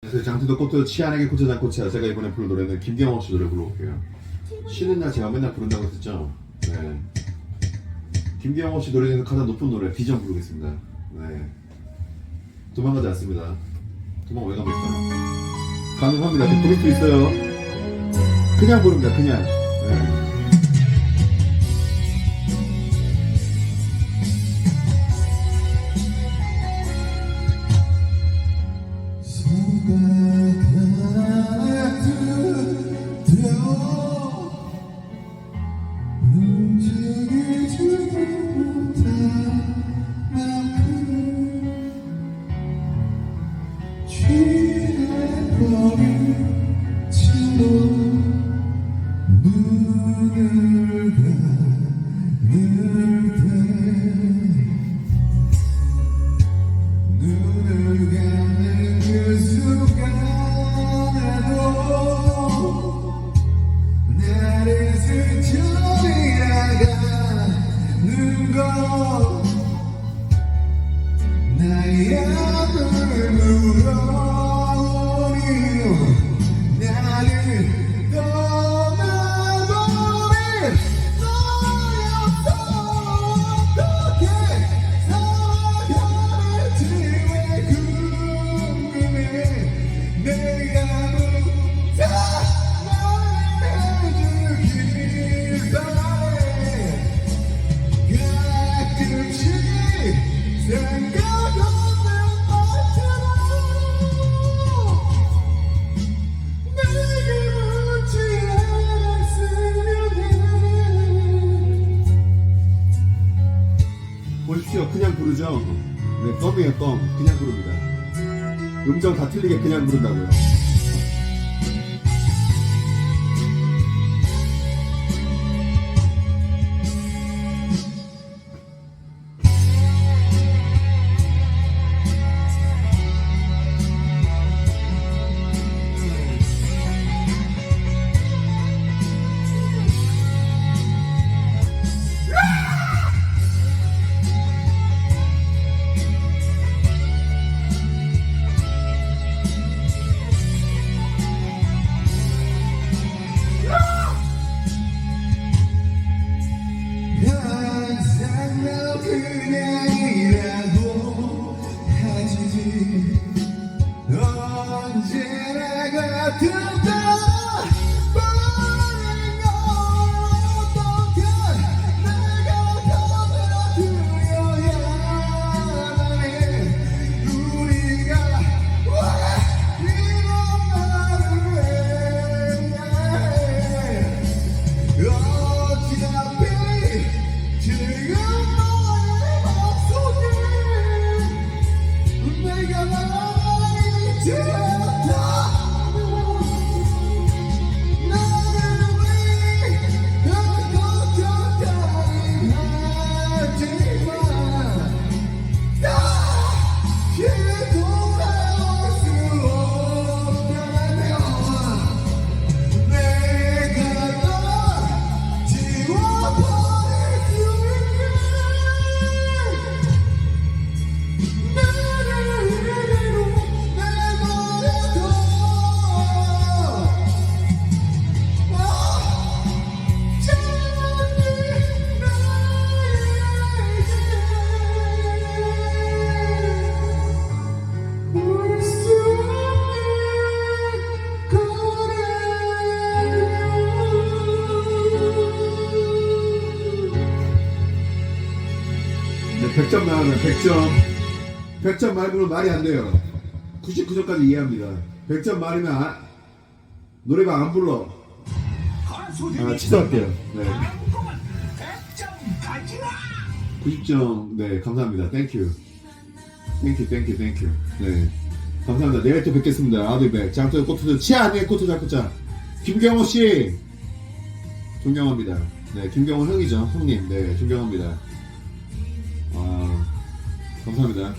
그래서 장티도 꽃도 치안에게 꽃자 꽃이야 제가 이번에 부른 노래는 김경호 씨 노래 불러볼게요. 쉬는 날 제가 맨날 부른다고 했었죠? 네. 김경호 씨 노래 중에서 가장 높은 노래 비전 부르겠습니다. 네. 도망가지 않습니다. 도망 왜 갑니까? 가능합니다. 수 있어요. 그냥 부릅니다 그냥. 네. 눈을 Yeah, I'm gonna move on, yeah, I'm gonna move 보십시오 그냥 부르죠. 네 껌이에요 껌. 그냥 부릅니다. 음정 다 틀리게 그냥 부른다고요 You. 100점 나가면 100점. 100점 말고는 말이 안 돼요. 99점까지 이해합니다. 100점 말이면 아, 노래가 안 불러. 아 취소할게요. 네. 90점 네 감사합니다. 땡큐 땡큐 땡큐 땡큐 네. 감사합니다. 내일 또 뵙겠습니다. 아드백 장터 코트도 치아네 코트 잡고자. 김경호 씨. 존경합니다. 네 김경호 형이죠. 형님. 네 존경합니다 아 감사합니다